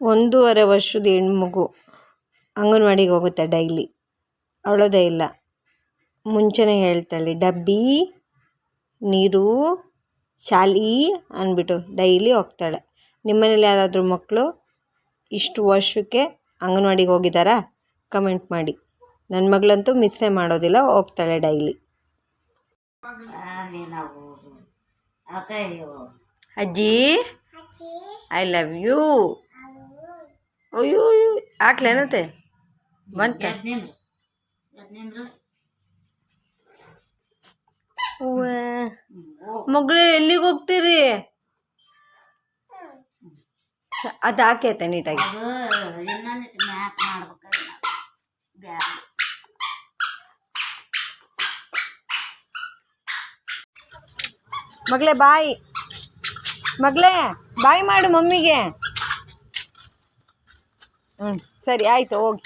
ಒಂದೂವರೆ ವರ್ಷದ ಹೆಣ್ಮಗು ಅಂಗನವಾಡಿಗೆ ಹೋಗುತ್ತೆ ಡೈಲಿ. ಅಳೋದೇ ಇಲ್ಲ. ಮುಂಚೆನೇ ಹೇಳ್ತಾಳೆ ಡಬ್ಬಿ ನೀರು ಶಾಲಿ ಅಂದ್ಬಿಟ್ಟು ಡೈಲಿ ಹೋಗ್ತಾಳೆ. ನಿಮ್ಮನೇಲಿ ಯಾರಾದರೂ ಮಕ್ಕಳು ಇಷ್ಟು ವರ್ಷಕ್ಕೆ ಅಂಗನವಾಡಿಗೆ ಹೋಗಿದ್ದಾರಾ? ಕಮೆಂಟ್ ಮಾಡಿ. ನನ್ನ ಮಗಳಂತೂ ಮಿಸ್ಸೇ ಮಾಡೋದಿಲ್ಲ ಹೋಗ್ತಾಳೆ ಡೈಲಿ. ಅಜ್ಜಿ ಐ ಲವ್ ಯು ಅಯ್ಯೋ ಅಯ್ಯೋ ಹಾಕ್ಲೇನತ್ತೆ ಬಂತ ನಿಂದ್ರು ನಿಂದ್ರು ಮಗಳೇ ಎಲ್ಲಿಗೆ ಹೋಗ್ತೀರಿ ಅದು ಹಾಕೈತೆ ನೀಟಾಗಿ ಅದು ಇನ್ನೊಂದಿಟ್ಟು ಮ್ಯಾಕ್ ಮಾಡ್ಬೇಕಾದ್ರೆ ನಾವು ಬ್ಯಾಡ ಮಗಳೇ ಬಾಯ್ ಮಗಳೇ ಬಾಯ್ ಮಾಡು ಮಮ್ಮಿಗೆ ಹ್ಞೂ ಸರಿ ಆಯಿತು ಹೋಗಿ.